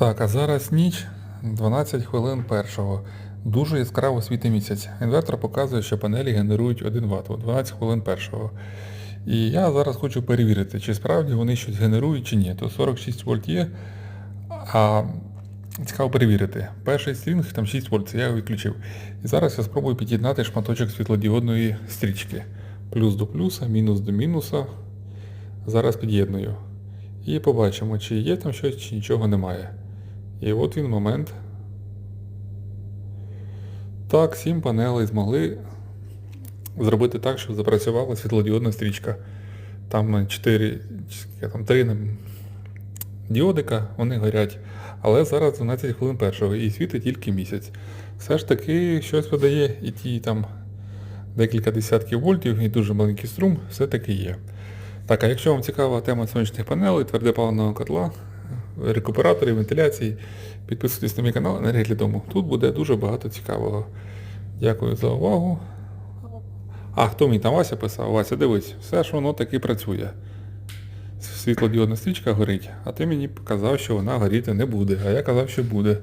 Так, а зараз ніч 12 хвилин першого. Дуже яскраво світить місяць. Інвертор показує, що панелі генерують 1 Вт у 12 хвилин першого. І я зараз хочу перевірити, чи справді вони щось генерують чи ні. То 46 вольт є, а цікаво перевірити. Перший стрінг там 6 вольт, я його відключив. І зараз я спробую під'єднати шматочок світлодіодної стрічки. Плюс до плюса, мінус до мінуса. Зараз під'єдную. І побачимо, чи є там щось, чи нічого немає. І от він момент. Так, сім панелей змогли зробити так, щоб запрацювала світлодіодна стрічка. Там 4, там 3 діодика, вони горять. Але зараз 12 хвилин першого і світить тільки місяць. Все ж таки щось видає і ті там декілька десятків вольтів і дуже маленький струм все-таки є. Так, а якщо вам цікава тема сонячних панелей, твердопаливного котла, рекуператорів, вентиляції, підписуйтесь на мій канал Енергія для дому. Тут буде дуже багато цікавого. Дякую за увагу. А, хто мені там Вася писав? Вася, дивись, все ж воно таки працює. Світлодіодна стрічка горить, а ти мені казав, що вона горіти не буде, а я казав, що буде.